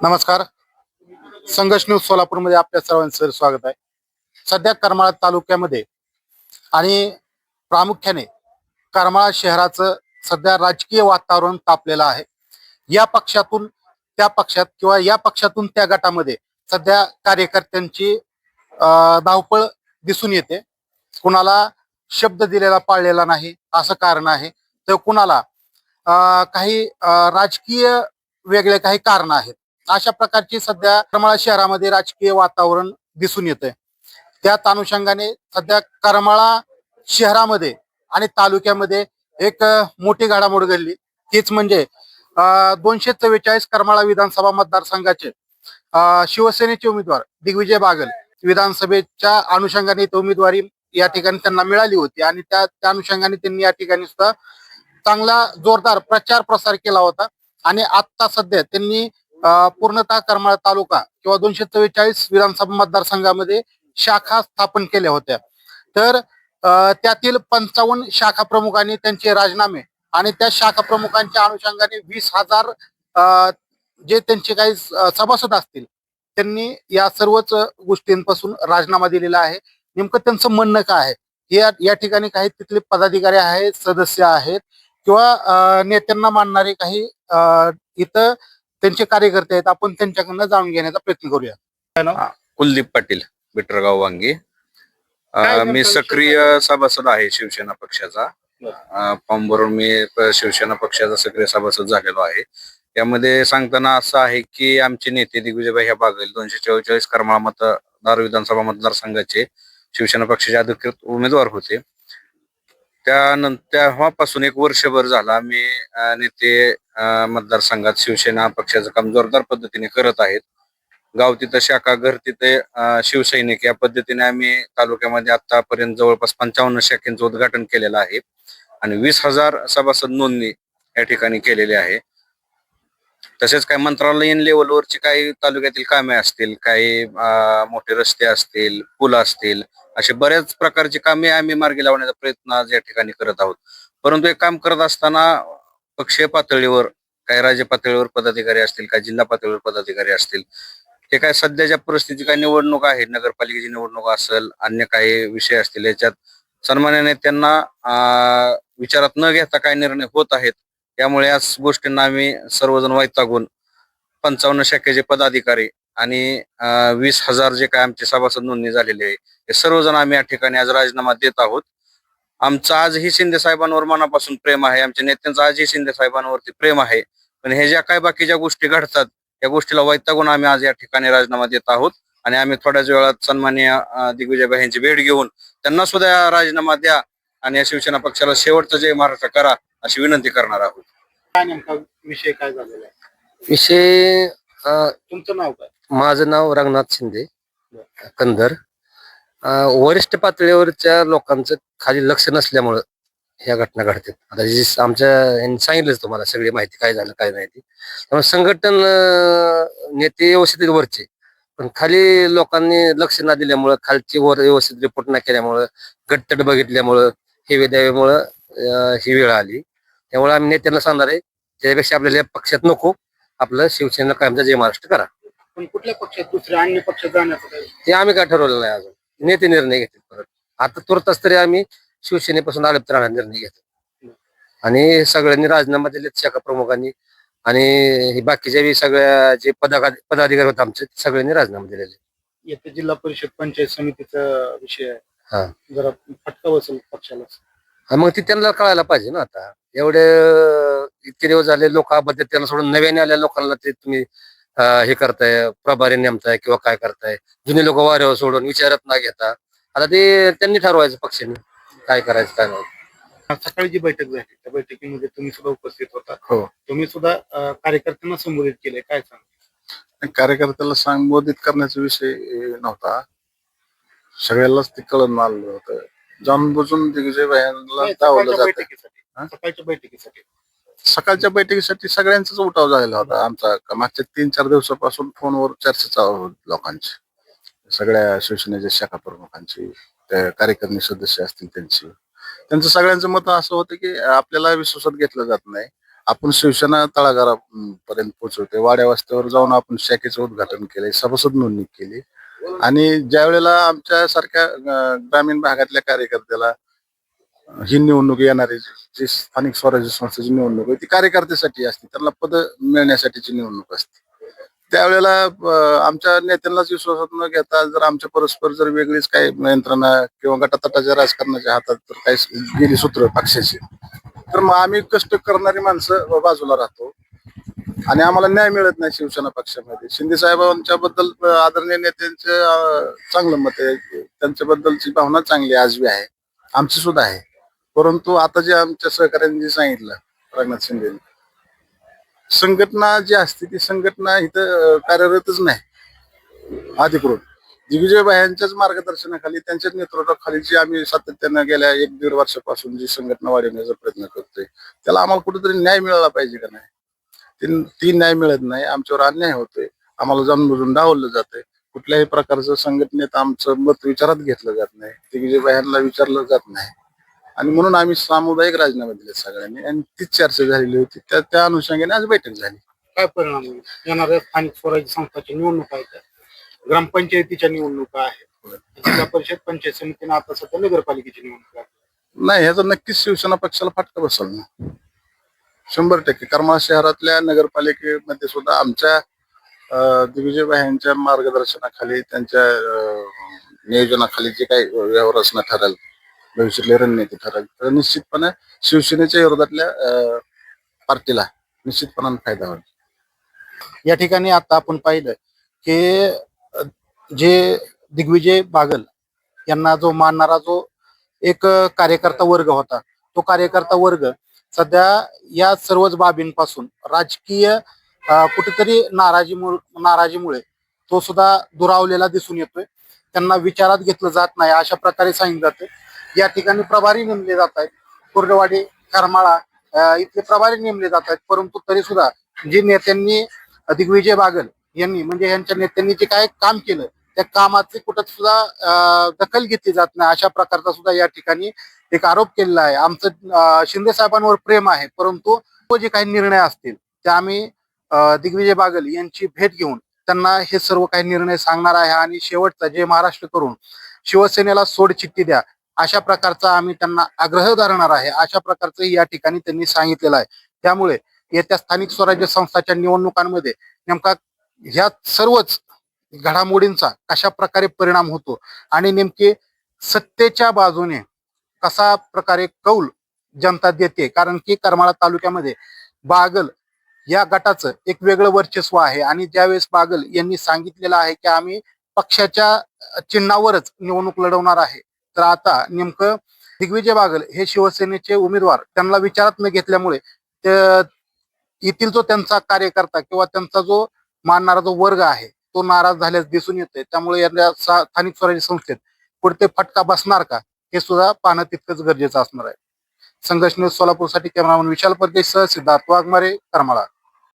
नमस्कार. संघर्ष न्यूज सोलापूरमध्ये आपल्या सर्वांचं स्वागत आहे. सध्या करमाळा तालुक्यामध्ये आणि प्रामुख्याने करमाळा शहराचं सध्या राजकीय वातावरण तापलेलं आहे. या पक्षातून त्या पक्षात किंवा या पक्षातून त्या गटामध्ये सध्या कार्यकर्त्यांची धावपळ दिसून येते. कुणाला शब्द दिलेला पाळलेला नाही असं कारण आहे. तर कुणाला काही राजकीय वेगळे काही कारण आहेत. अशा प्रकारची सध्या करमाळा शहरामध्ये राजकीय वातावरण दिसून येतंय. त्याच अनुषंगाने सध्या करमाळा शहरामध्ये आणि तालुक्यामध्ये एक मोठी घडामोड घडली. तीच म्हणजे दोनशे चव्वेचाळीस करमाळा विधानसभा मतदारसंघाचे शिवसेनेचे उमेदवार दिग्विजय बागल विधानसभेच्या अनुषंगाने इथं उमेदवारी या ठिकाणी त्यांना मिळाली होती आणि त्या त्या अनुषंगाने त्यांनी या ठिकाणी सुद्धा चांगला जोरदार प्रचार प्रसार केला होता. आणि आता सध्या त्यांनी पूर्णतः करमाळा तालुका किंवा दोनशे चव्वेचाळीस विधानसभा मतदारसंघामध्ये शाखा स्थापन केल्या होत्या. तर त्यातील पंचावन्न शाखा प्रमुखांनी त्यांचे राजीनामे आणि त्या शाखा प्रमुखांच्या अनुषंगाने वीस हजार अ, जे त्यांचे काही सभासद असतील त्यांनी या सर्वच गोष्टींपासून राजीनामा दिलेला आहे. नेमकं त्यांचं म्हणणं काय आहे? हे या- या ठिकाणी काही तिथले पदाधिकारी आहेत सदस्य आहेत किंवा नेत्यांना मानणारे काही अ, इथं त्यांचे कार्यकर्ते आहेत आपण त्यांच्याकडनं जाणून घेण्याचा प्रयत्न करूया. कुलदीप पाटील बिटरगाव वांगी. अं, मी सक्रिय सभासद आहे शिवसेना पक्षाचा. बरं. अं, फॉर्म भरून मी प- शिवसेना पक्षाचा सक्रिय सभासद झालेलो आहे. यामध्ये सांगताना असं आहे की आमचे नेते दिग्विजयभाई ह्या बागेल दोनशे चव्वेचाळीस करमाळा मतदार विधानसभा मतदारसंघाचे शिवसेना पक्षाचे अधिकृत उमेदवार होते. त्यानंतर तेव्हापासून एक वर्षभर झाला मी अं, नेते मतदारसंघात शिवसेना पक्षाचं काम जोरदार पद्धतीने करत आहेत. गाव तिथं शाखा घर तिथे शिवसैनिक या पद्धतीने आम्ही तालुक्यामध्ये आतापर्यंत जवळपास पंचावन्न शाखेचं उद्घाटन केलेलं आहे. आणि वीस हजार सभासद नोंदणी या ठिकाणी केलेली आहे. तसेच काही मंत्रालयीन लेवलवरची काही तालुक्यातील कामे असतील काही मोठे रस्ते असतील पूल असतील असे बऱ्याच प्रकारची कामे आम्ही मार्गी लावण्याचा प्रयत्न आज या ठिकाणी करत आहोत. परंतु एक काम करत असताना पक्षीय पातळीवर काही राज्य पातळीवर पदाधिकारी असतील काही जिल्हा पातळीवर पदाधिकारी असतील हे काय सध्याच्या परिस्थिती काही निवडणूक आहेत नगरपालिकेची निवडणूक असेल अन्य काही विषय असतील याच्यात सन्मान्याने त्यांना विचारात न घेता काय निर्णय होत आहेत त्यामुळे याच गोष्टींना आम्ही सर्वजण वैतागून पंचावन्न शाखेचे पदाधिकारी आणि वीस हजार जे काय आमचे सभासद नोंदणी झालेले आहे हे सर्वजण आम्ही या ठिकाणी आज राजीनामा देत आहोत. आमचं आजही शिंदे साहेबांवर मनापासून प्रेम आहे. आमच्या नेत्यांचं आजही शिंदे साहेबांवरती प्रेम आहे. पण हे ज्या काही बाकीच्या गोष्टी घडतात या गोष्टीला वैतागून आम्ही आज या ठिकाणी राजीनामा देत आहोत. आणि आम्ही थोड्याच वेळात सन्माननीय अं, दिग्विजयभाई यांची भेट घेऊन त्यांना सुद्धा राजीनामा द्या आणि या शिवसेना पक्षाला शेवटचं जय महाराष्ट्र करा अशी विनंती करणार आहोत. काय नेमका विषय काय झालेला आहे? विषय अ, तुमचं नाव काय? माझं नाव रंगनाथ शिंदे कंदर. वरिष्ठ पातळीवरच्या लोकांचं खाली लक्ष नसल्यामुळं ह्या घटना घडतात. आता जी आमच्या यांनी सांगितलंच तुम्हाला सगळी माहिती काय झालं काय नाही ती. त्यामुळे संघटन नेते व्यवस्थित वरचे. पण खाली लोकांनी लक्ष न दिल्यामुळं खालची वर व्यवस्थित रिपोर्ट न केल्यामुळं गट्टट बघितल्यामुळं हे विद्यामुळं अ, ही वेळ आली. त्यामुळे आम्ही नेत्यांना सांगणार आहे त्यापेक्षा आपल्याला या पक्षात नको. आपलं शिवसेना कायमचा जय महाराष्ट्र करा. पण कुठल्या पक्षात? दुसऱ्या अन्य पक्षात जाण्याचं ते आम्ही काय ठरवलेलं नाही अजून? नेते निर्णय घेतील परत. आता तुरतच तरी आम्ही शिवसेनेपासून आलप राहणार निर्णय घेतो. आणि सगळ्यांनी राजीनामा दिलेत शाखा प्रमुखांनी. आणि हे बाकीच्या बी सगळ्या जे पदाधिकारी पदाधिकारी होते आमचे सगळ्यांनी राजीनामा दिलेले. येथे जिल्हा परिषद पंचायत समितीचा विषय हा. जरा फटका बसेल पक्षाला. हा, मग ती त्यांना कळायला पाहिजे ना आता. एवढे इतके दिवस झाले लोक अबद्दल त्यांना सोडून नव्याने आलेल्या लोकांना ते तुम्ही हे करताय प्रभारी नेमताय किंवा काय करताय? जुने लोक वाऱ्यावर सोडून विचारत ना घेता. आता ते त्यांनी ठरवायचं पक्षाने. काय करायचं काय नाही. सकाळी जी बैठक झाली त्या बैठकीमध्ये तुम्ही सुद्धा उपस्थित होता. हो. तुम्ही सुद्धा अं, कार्यकर्त्यांना संबोधित केले काय सांग कार्यकर्त्याला संबोधित करण्याचा विषय अं, नव्हता. सगळ्यालाच ते कळून आलेलं होतं. जाणून बुजून दिग्विजयभाईंना दावलं सकाळच्या जातं. बैठकीसाठी. हा? सकाळच्या बैठकीसाठी. सकाळच्या बैठकीसाठी सगळ्यांचाच उठाव झालेला होता. आमचा मागच्या तीन चार दिवसापासून फोनवर चर्चा चालू होती लोकांची. सगळ्या शिवसेनेच्या शाखा प्रमुखांची त्या कार्यकारिणी सदस्य असतील त्यांची. त्यांचं सगळ्यांचं मत असं होतं की आपल्याला विश्वासात घेतलं जात नाही. आपण शिवसेना तळागारापर्यंत पोहोचवते वाड्या वस्त्यावर जाऊन आपण शाखेचं उद्घाटन केलंय सभासद नोंदणी केली. आणि ज्या वेळेला आमच्या सारख्या ग्रामीण भागातल्या कार्यकर्त्याला ही निवडणूक येणारी जी जी स्थानिक स्वराज्य संस्थेची निवडणूक आहे ती कार्यकर्त्यासाठी असते त्यांना पद मिळण्यासाठीची निवडणूक असते. त्यावेळेला आमच्या नेत्यांनाच विश्वासात न घेता जर आमच्या परस्पर जर वेगळीच काही यंत्रणा किंवा गटातटाच्या राजकारणाच्या हातात जर काही गेली सूत्र पक्षाची तर मग आम्ही कष्ट करणारी माणसं बाजूला राहतो. आणि आम्हाला न्याय मिळत नाही शिवसेना पक्षामध्ये. शिंदे साहेबांच्या बद्दल आदरणीय नेत्यांचं चांगलं मत आहे. त्यांच्याबद्दलची भावना चांगली आजवी आहे. आमची सुद्धा आहे. परंतु आता जे आमच्या सहकाऱ्यांनी जे सांगितलं रंगनाथ शिंदे. संघटना जी असते ती संघटना इथं कार्यरतच नाही. अधिकृत दिग्विजय यांच्याच मार्गदर्शनाखाली त्यांच्याच नेतृत्वाखाली जी आम्ही सातत्यानं गेल्या एक दीड वर्षापासून जी संघटना वाढवण्याचा प्रयत्न करतोय त्याला आम्हाला कुठेतरी न्याय मिळाला पाहिजे का नाही? ती ती न्याय मिळत नाही आमच्यावर अन्याय होतोय आम्हाला जाणून बुजून डावललं जातंय. कुठल्याही प्रकारचं संघटनेत आमचं मत विचारात घेतलं जात नाही. दिग्विजय यांना विचारलं जात नाही. आणि म्हणून आम्ही सामुदायिक राजीनामे दिले सगळ्यांनी. आणि तीच चर्चा झालेली होती. त्या त्या अनुषंगाने आज बैठक झाली. काय परिणाम होईल? येणाऱ्या स्थानिक स्वराज्य संस्थाच्या निवडणुका आहेत. ग्रामपंचायतीच्या निवडणुका आहेत. जिल्हा परिषद पंचायत समितीनं आता सध्या नगरपालिकेची निवडणूक आहे. नाही ह्याचा नक्कीच शिवसेना पक्षाला फाटका बसल ना. शंभर टक्के. करमाळा शहरातल्या नगरपालिकेमध्ये सुद्धा आमच्या अं, दिग्विजय यांच्या मार्गदर्शनाखाली त्यांच्या अं, नियोजनाखाली जे काही व्यवहार असणं ठरेल भविष्यातली रणनीती ठरावी तर निश्चितपणे शिवसेनेच्या विरोधातल्या अं, पार्टीला निश्चितपणाने फायदा होईल. या ठिकाणी आता आपण पाहिलं की जे दिग्विजय बागल यांना जो मानणारा जो एक कार्यकर्ता वर्ग होता तो कार्यकर्ता वर्ग सध्या या सर्वच बाबींपासून राजकीय कुठेतरी नाराजी नाराजीमुळे तो सुद्धा दुरावलेला दिसून येतोय. त्यांना विचारात घेतलं जात नाही अशा प्रकारे सांगितलं जातं या ठिकाणी प्रभारी नेमले जात आहेत. कुर्डवाडी करमाळा इथले प्रभारी नेमले जात आहेत. परंतु तरी सुद्धा जे नेत्यांनी दिग्विजय बागल यांनी म्हणजे यांच्या नेत्यांनी जे काय काम केलं त्या कामाचे कुठं सुद्धा अं, दखल घेतली जात नाही. अशा प्रकारचा सुद्धा या ठिकाणी एक आरोप केलेला आहे. आमचं शिंदे साहेबांवर प्रेम आहे. परंतु तो जे काही निर्णय असतील ते आम्ही अं, दिग्विजय बागल यांची भेट घेऊन त्यांना हे सर्व काही निर्णय सांगणार आहे. आणि शेवटचा जे महाराष्ट्र करून शिवसेनेला सोड चिठ्ठी द्या अशा प्रकारचा आम्ही त्यांना आग्रह धरणार आहे. अशा प्रकारचं या ठिकाणी त्यांनी सांगितलेलं आहे. त्यामुळे येत्या स्थानिक स्वराज्य संस्थाच्या निवडणुकांमध्ये नेमका ह्या सर्वच घडामोडींचा कशा प्रकारे परिणाम होतो आणि नेमके सत्तेच्या बाजूने कसा प्रकारे कौल जनता देते कारण की करमाळा तालुक्यामध्ये बागल या गटाचं एक वेगळं वर्चस्व आहे आणि ज्यावेळेस बागल यांनी सांगितलेलं आहे की आम्ही पक्षाच्या चिन्हावरच निवडणूक लढवणार आहे. तर आता नेमकं दिग्विजय बागल हे शिवसेनेचे उमेदवार त्यांना विचारात न घेतल्यामुळे येथील जो त्यांचा कार्यकर्ता किंवा त्यांचा जो मानणारा जो वर्ग आहे तो नाराज झाल्यास दिसून येतोय. त्यामुळे या स्थानिक स्वराज्य संस्थेत पुढे फटका बसणार का हे सुद्धा पाहणं तितकंच गरजेचं असणार आहे. संघर्ष न्यूज सोलापूरसाठी कॅमेरामन विशाल परदेश सह सिद्धार्थ वाघमारे करमाळा.